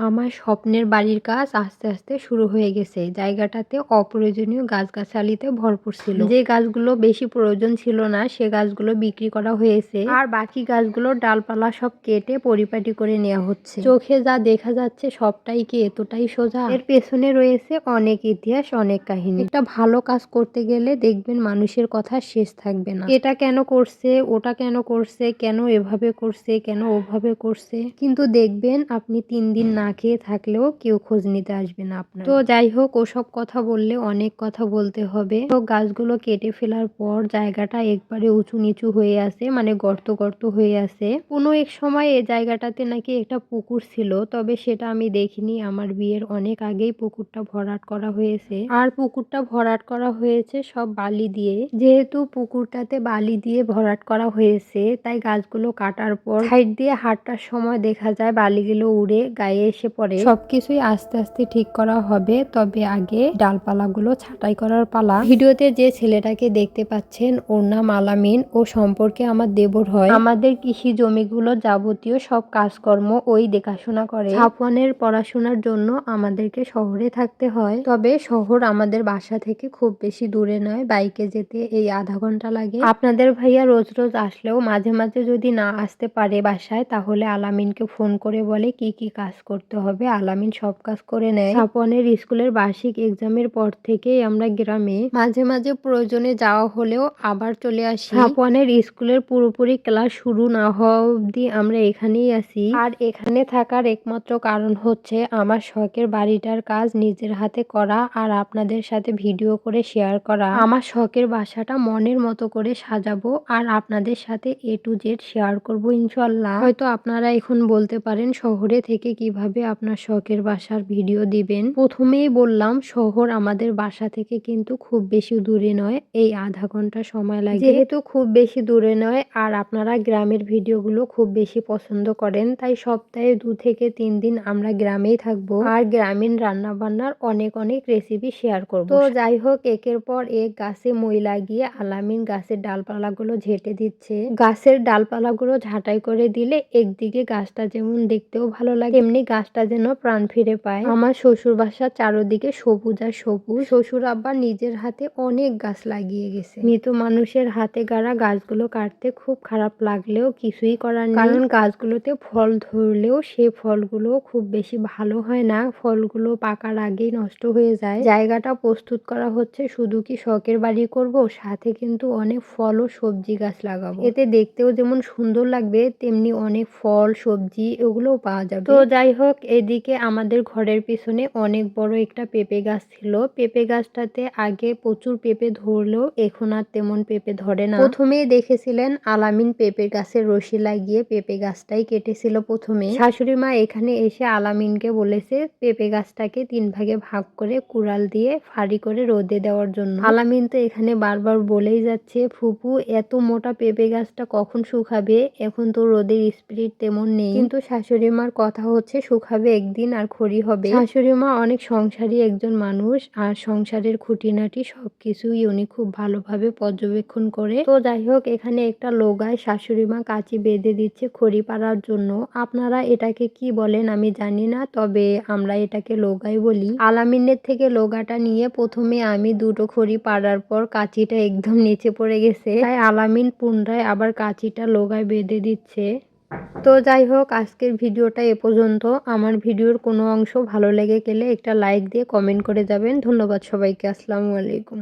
আমার স্বপ্নের বাড়ির কাজ আস্তে আস্তে শুরু হয়ে গেছে। জায়গাটাতে অপ্রয়োজনীয় গাছগাছালিতে ভরপুর ছিল। যে গাছগুলো বেশি প্রয়োজন ছিল না, সে গাছগুলো বিক্রি করা হয়েছে। আর বাকি গাছগুলোর ডালপালা সব কেটে পরিপাটি করে নেওয়া হচ্ছে। চোখে যা দেখা যাচ্ছে সবটাই কি এতটাই সোজা? এর পেছনে রয়েছে অনেক ইতিহাস, অনেক কাহিনী। একটা ভালো কাজ করতে গেলে দেখবেন মানুষের কথা শেষ থাকবে না। এটা কেন করছে, ওটা কেন করছে, কেন এভাবে করছে, কেন ওভাবে করছে? কিন্তু দেখবেন আপনি তিন দিন না খেয়ে থাকলেও কেউ খোঁজ নিতে আসবে না আপনার। তো যাই হোক, ওসব কথা বললে অনেক কথা বলতে হবে। তো গাছগুলো কেটে ফেলার পর জায়গাটা একবারে উঁচু নিচু হয়ে আছে মানে গর্ত গর্ত হয়ে আছে কোনো এক সময় এই জায়গাটাতে নাকি একটা পুকুর ছিল, তবে সেটা আমি দেখিনি। আমার বিয়ের অনেক আগেই পুকুরটা ভরাট করা হয়েছে। আর পুকুরটা ভরাট করা হয়েছে সব বালি দিয়ে। যেহেতু পুকুরটাতে বালি দিয়ে ভরাট করা হয়েছে, তাই গাছগুলো কাটার পর সাইড দিয়ে হাঁটার সময় দেখা যায় বালিগুলো উড়ে গায়ে এসে পড়ে। সবকিছুই আস্তে আস্তে ঠিক করা হবে। তবে আগে ডালপালাগুলো ছাঁটাই করার পালা। ভিডিওতে যে ছেলেটাকে দেখতে পাচ্ছেন ওর নাম আলামিন। ও সম্পর্কে আমার দেবর হয়। আমাদের কৃষি জমিগুলো যাবতীয় সব কাজকর্ম ওই দেখাশোনা করে। ছাপনের পড়াশোনার জন্য আমাদেরকে শহরে থাকতে হয়। তবে শহর আমাদের বাসা থেকে খুব বেশি দূরে নয়। বাইকে যেতে এই আধা ঘণ্টা লাগে। আপনাদের ভাইয়া রোজ রোজ আসলেও মাঝে মাঝে যদি না আসতে পারে বাসায় তাহলে আলামিনকে ফোন করে বলে কি কি কাজ করতে হবে। আলামিন সব কাজ করে নেয়। স্থাপনের স্কুলের বার্ষিক এক্সামের পর থেকেই আমরা গ্রামে মাঝে মাঝে প্রয়োজনে যাওয়া হলেও আবার চলে আসি। স্থাপনের স্কুলের পুরোপুরি ক্লাস শুরু না হওয়া অবধি আমরা এখানেই আসি আর এখানে থাকার একমাত্র কারণ হচ্ছে আমার শখের বাড়িটার কাজ নিজের হাতে করা আর আপনাদের সাথে ভিডিও করে শেয়ার করা। আমার শখের বাসাটা মনের মতো করে সাজাবো আর আপনাদের সাথে এ টু জেড শেয়ার করব ইনশাল্লাহ হয়তো আপনারা এখন বলতে পারেন শহরে থেকে কীভাবে আপনার শখের বাসার ভিডিও দিবেন। প্রথমেই বললাম, শহর আমাদের বাসা থেকে কিন্তু খুব বেশি দূরে নয়, এই আধা ঘণ্টা সময় লাগে। যেহেতু খুব বেশি দূরে নয়, আর আপনারা গ্রামের ভিডিওগুলো খুব বেশি পছন্দ করেন, তাই সপ্তাহে দু থেকে তিন দিন আমরা গ্রামেই থাকব আর গ্রামীণ রান্না বান্নার অনেক অনেক রেসিপি শেয়ার করব। তো যাই হোক, একের পর এক গাছে মই লাগিয়ে আলামিন গাছের ডালপালাগুলো ঝেঁটে দিচ্ছে। গাছের ডালপালাগুলো ঝাঁটাই করে দিলে একদিকে গাছটা যেমন দেখতেও ভালো লাগে এমনি গাছটা যেন প্রাণ ফিরে পায়। আমার শ্বশুর বাসার চারোদিকে সবুজ আর সবুজ। শ্বশুর আব্বা নিজের হাতে অনেক গাছ লাগিয়ে গেছে। মৃত মানুষের হাতে গাড়া গাছগুলো কাটতে খুব খারাপ লাগলেও কিছুই করার নেই। কারণ গাছগুলোতে ফল ধরলেও সে ফলগুলো খুব বেশি ভালো হয় না। ফলগুলো পাকার আগেই নষ্ট হয়ে যায়। জায়গাটা প্রস্তুত করা হচ্ছে শুধু কি শখের বাড়ি করব? সাথে কিন্তু অনেক ফল ও সবজি গাছ লাগাবো। এতে দেখতেও যেমন সুন্দর লাগবে, তেমনি অনেক ফল, সবজি এগুলোও পাওয়া যাবে। তো যাই হোক এদিকে আমাদের ঘরের পিছনে অনেক বড় একটা পেঁপে গাছ ছিল। পেঁপে গাছটাতে আগে প্রচুর পেঁপে ধরলেও এখন আর তেমন পেঁপে ধরে না। প্রথমেই দেখেছিলেন আলামিন পেঁপে গাছের রশি লাগিয়ে পেঁপে গাছটাই কেটেছিল প্রথমে। শাশুড়ি মা এখানে এসে আলামিনকে বলেছে, পেঁপে গাছটাকে তিন ভাগে ভাগ করে কুড়াল দিয়ে ফাড়ি করে রোদে দেওয়ার জন্য। আলামিন তো এখানে বারবার বলেই যাচ্ছে, ফুপু, এত মোটা পেঁপে গাছটা কখন শুকাবে? এখন তো রোদের স্পিরিট তেমন নেই। কিন্তু শাশুড়ি মার কথা হচ্ছে শুকাবে একদিন আর খড়ি হবে। শাশুড়ি মা অনেক সংসারী একজন মানুষ আর সংসারের খুঁটিনাটি সবকিছুই উনি খুব ভালোভাবে পর্যবেক্ষণ করে। তো যাই হোক, এখানে একটা লোগায় শাশুড়ি মা কাঁচি বেঁধে দিচ্ছে খড়ি পাড়ার জন্য। আপনারা এটাকে কি বলেন আমি জানি না, তবে আমরা এটাকে লোগাই বলি। আলামিনের থেকে লোগাটা নিয়ে প্রথমে আমি দুটো খড়ি পাড়ার পর কাঁচিটা একদম নিচে পড়ে গেছে। তাই আলামিন পুনরায় আবার কাঁচিটা লোগায় বেঁধে দিচ্ছে। তো যাই হোক, আজকের ভিডিওটা এ পর্যন্ত। আমার ভিডিওর কোনো অংশ ভালো লেগে গেলে একটা লাইক দিয়ে কমেন্ট করে যাবেন। ধন্যবাদ সবাইকে। আসসালামু আলাইকুম।